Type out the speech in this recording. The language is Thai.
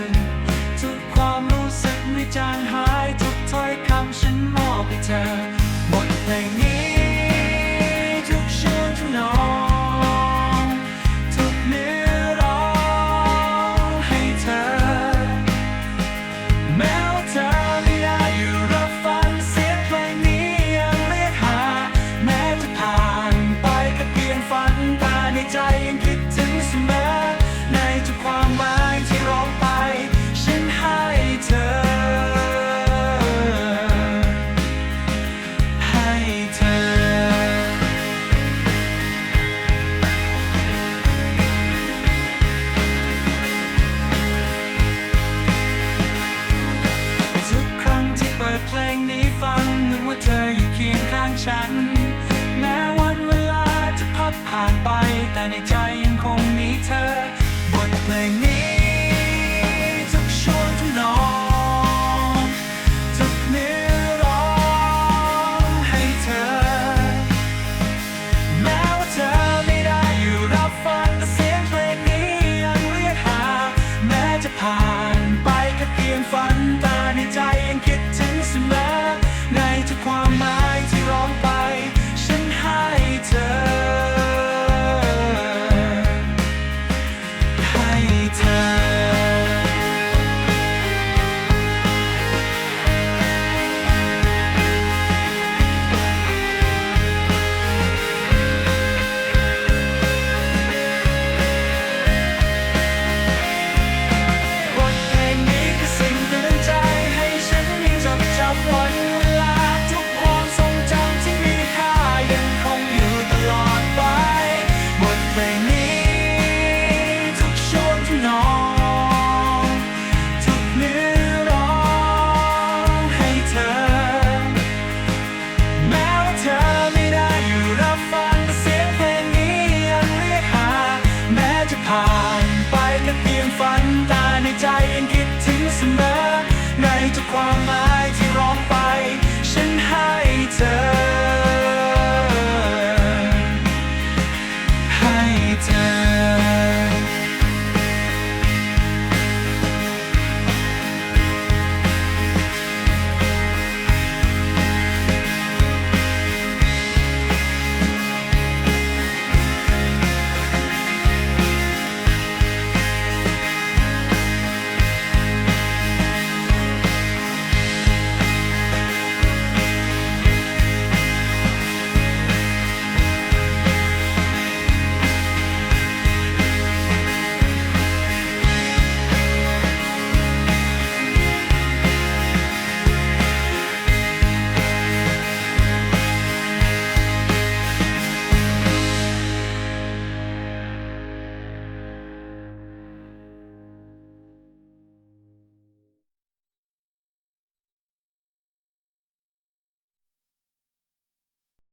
ซึ้ทุกความรู้สึกไม่จางหายทุกถ้อยคำฉันมอบให้เธอ ฉัน แม้วันเวลาจะพับผ่านไปแต่ในใจ เสมอในทุกความหมาย